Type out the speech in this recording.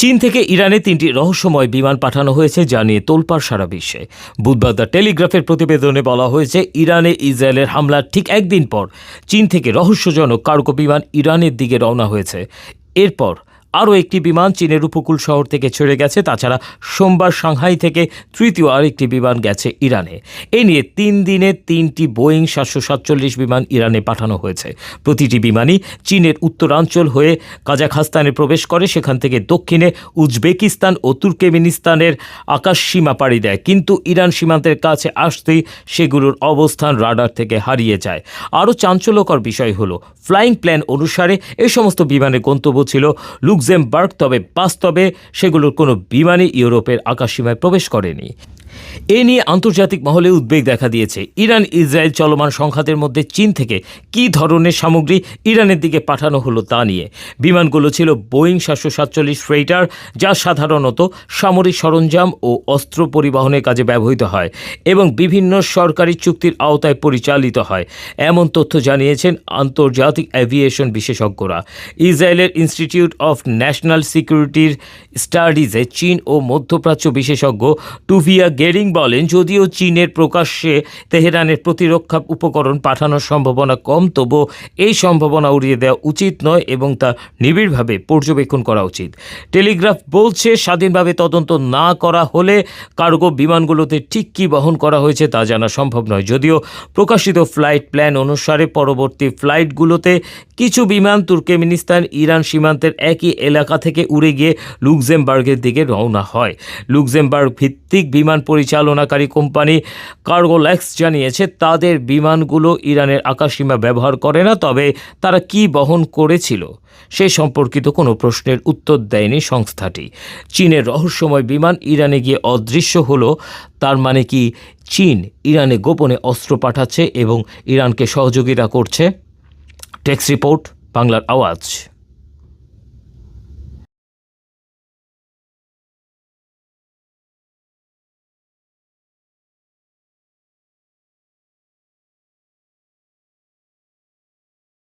চীন থেকে ইরানে তিনটি রহস্যময় বিমান পাঠানো হয়েছে যা নিয়ে তোলপাড় সারা বিশ্বে। বুধবার দ্য টেলিগ্রাফের প্রতিবেদনে বলা হয়েছে, ইরানে ইসরায়েলের হামলার ঠিক একদিন পর চীন থেকে রহস্যজনক কার্গো বিমান ইরানের দিকে রওনা হয়েছে। এরপর আরও একটি বিমান চীনের উপকূল শহর থেকে ছেড়ে গেছে। তাছাড়া সোমবার সাংহাই থেকে তৃতীয় আরেকটি বিমান গেছে ইরানে। এ নিয়ে তিন দিনে তিনটি বোয়িং সাতশো সাতচল্লিশ বিমান ইরানে পাঠানো হয়েছে। প্রতিটি বিমানই চীনের উত্তরাঞ্চল হয়ে কাজাখস্তানে প্রবেশ করে। সেখান থেকে দক্ষিণে উজবেকিস্তান ও তুর্কমেনিস্তানের আকাশ সীমা পাড়ি দেয়। কিন্তু ইরান সীমান্তের কাছে আসতেই সেগুলোর অবস্থান রাডার থেকে হারিয়ে যায়। আরও চাঞ্চল্যকর বিষয় হলো, ফ্লাইং প্ল্যান অনুসারে এই সমস্ত বিমানের গন্তব্য ছিল লুক্সেমবার্গ তবে বাস্তবে সেগুলোর কোনো বিমানই ইউরোপের আকাশসীমায় প্রবেশ করেনি। এ নিয়ে আন্তর্জাতিক মহলে উদ্বেগ দেখা দিয়েছে। ইরান, ইসরায়েল চলমান সংঘাতের মধ্যে চীন থেকে কী ধরনের সামগ্রী ইরানের দিকে পাঠানো হলো তা নিয়ে। বিমানগুলো ছিল বোয়িং সাতশো সাতচল্লিশ ফ্রেইটার, যা সাধারণত সামরিক সরঞ্জাম ও অস্ত্র পরিবহনের কাজে ব্যবহৃত হয় এবং বিভিন্ন সরকারি চুক্তির আওতায় পরিচালিত হয়। এমন তথ্য জানিয়েছেন আন্তর্জাতিক অ্যাভিয়েশন বিশেষজ্ঞরা। ইসরায়েলের ইনস্টিটিউট অফ ন্যাশনাল সিকিউরিটির স্টাডিজে চীন ও মধ্যপ্রাচ্য বিশেষজ্ঞ টুভিয়া গেরিং বলেন, যদিও চীনের প্রকাশ্যে তেহরানের প্রতিরক্ষা উপকরণ পাঠানোর সম্ভাবনা কম, তবুও এই সম্ভাবনা উড়িয়ে দেওয়া উচিত নয় এবং তা নিবিড়ভাবে পর্যবেক্ষণ করা উচিত। টেলিগ্রাফ বলছে, স্বাধীনভাবে তদন্ত না করা হলে কার্গো বিমানগুলোতে ঠিক কী বহন করা হয়েছে তা জানা সম্ভব নয়। যদিও প্রকাশিত ফ্লাইট প্ল্যান অনুসারে পরবর্তী ফ্লাইটগুলোতে কিছু বিমান তুর্কমেনিস্তান, ইরান সীমান্তের একই এলাকা থেকে উড়ে গিয়ে লুক্সেমবার্গের দিকে রওনা হয়। লুক্সেমবার্গ ভিত্তিক বিমান পরিচালনাকারী কোম্পানি কার্গোল্যাক্স জানিয়েছে, তাদের বিমানগুলো ইরানের আকাশসীমা ব্যবহার করে না, তবে তারা কি বহন করেছিল সে সম্পর্কিত কোনো প্রশ্নের উত্তর দেয়নি সংস্থাটি। চীনের রহস্যময় বিমান ইরানে গিয়ে অদৃশ্য হলো, তার মানে কি চীন ইরানে গোপনে অস্ত্র পাঠাচ্ছে এবং ইরানকে সহযোগিতা করছে? টেক্স রিপোর্ট, বাংলার আওয়াজ।